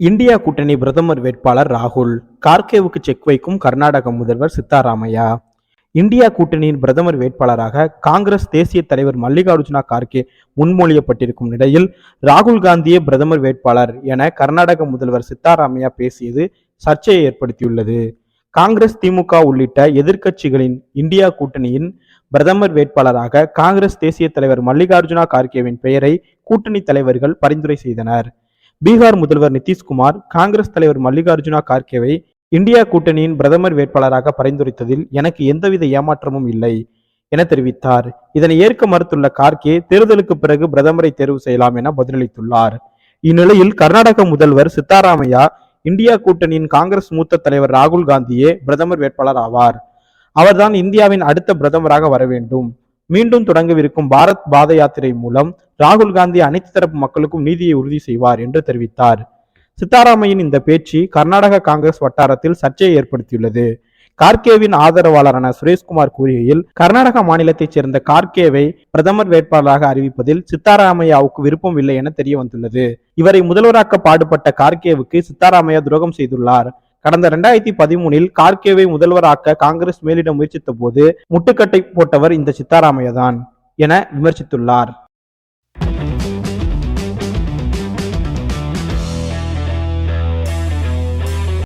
India கூட்டணி பிரதமர் வேட்பாளர் ராகுல். கார்கேவுக்கு செக் வைக்கும் கர்நாடக முதல்வர் சித்தாராமையா. இந்தியா கூட்டணியின் பிரதமர் வேட்பாளராக காங்கிரஸ் தேசிய தலைவர் மல்லிகார்ஜுனா கார்கே முன்மொழியப்பட்டிருக்கும் நிலையில் ராகுல் காந்தியே பிரதமர் வேட்பாளர் என கர்நாடக முதல்வர் சித்தாராமையா பேசியது சர்ச்சையை ஏற்படுத்தியுள்ளது. காங்கிரஸ் திமுக உள்ளிட்ட எதிர்க்கட்சிகளின் இந்தியா கூட்டணியின் பிரதமர் வேட்பாளராக காங்கிரஸ் தேசிய தலைவர் மல்லிகார்ஜுனா கார்கேவின் பெயரை கூட்டணி தலைவர்கள் பரிந்துரை செய்தனர். பீகார் முதல்வர் நிதிஷ்குமார் காங்கிரஸ் தலைவர் மல்லிகார்ஜுனா கார்கேவை இந்தியா கூட்டணியின் பிரதமர் வேட்பாளராக பரிந்துரைத்ததில் எனக்கு எந்தவித ஏமாற்றமும் இல்லை என தெரிவித்தார். இதனை ஏற்க மறுத்துள்ள கார்கே தேர்தலுக்கு பிறகு பிரதமரை தேர்வு செய்யலாம் என பதிலளித்துள்ளார். இந்நிலையில் கர்நாடக முதல்வர் சித்தாராமையா இந்தியா கூட்டணியின் காங்கிரஸ் மூத்த தலைவர் ராகுல் காந்தியே பிரதமர் வேட்பாளர் ஆவார். அவர்தான் இந்தியாவின் அடுத்த பிரதமராக வர வேண்டும். மீண்டும் தொடங்கவிருக்கும் பாரத் பாத யாத்திரை மூலம் ராகுல் காந்தி அனைத்து தரப்பு மக்களுக்கும் நீதியை உறுதி செய்வார் என்று தெரிவித்தார். சித்தாராமையின் இந்த பேச்சு கர்நாடக காங்கிரஸ் வட்டாரத்தில் சர்ச்சையை ஏற்படுத்தியுள்ளது. கார்கேவின் ஆதரவாளரான சுரேஷ்குமார் கூறுகையில் கர்நாடக மாநிலத்தைச் சேர்ந்த கார்கேவை பிரதமர் வேட்பாளராக அறிவிப்பதில் சித்தாராமையாவுக்கு விருப்பம் இல்லை என தெரிய வந்துள்ளது இவரை முதல்வராக்க பாடுபட்ட கார்கேவுக்கு சித்தாராமையா துரோகம் செய்துள்ளார். கடந்த இரண்டாயிரத்தி பதிமூனில் கார்கேவை முதல்வராக்க காங்கிரஸ் மேலிட முயற்சித்த போது முட்டுக்கட்டை போட்டவர் இந்த சித்தாராமையா தான் என விமர்சித்துள்ளார்.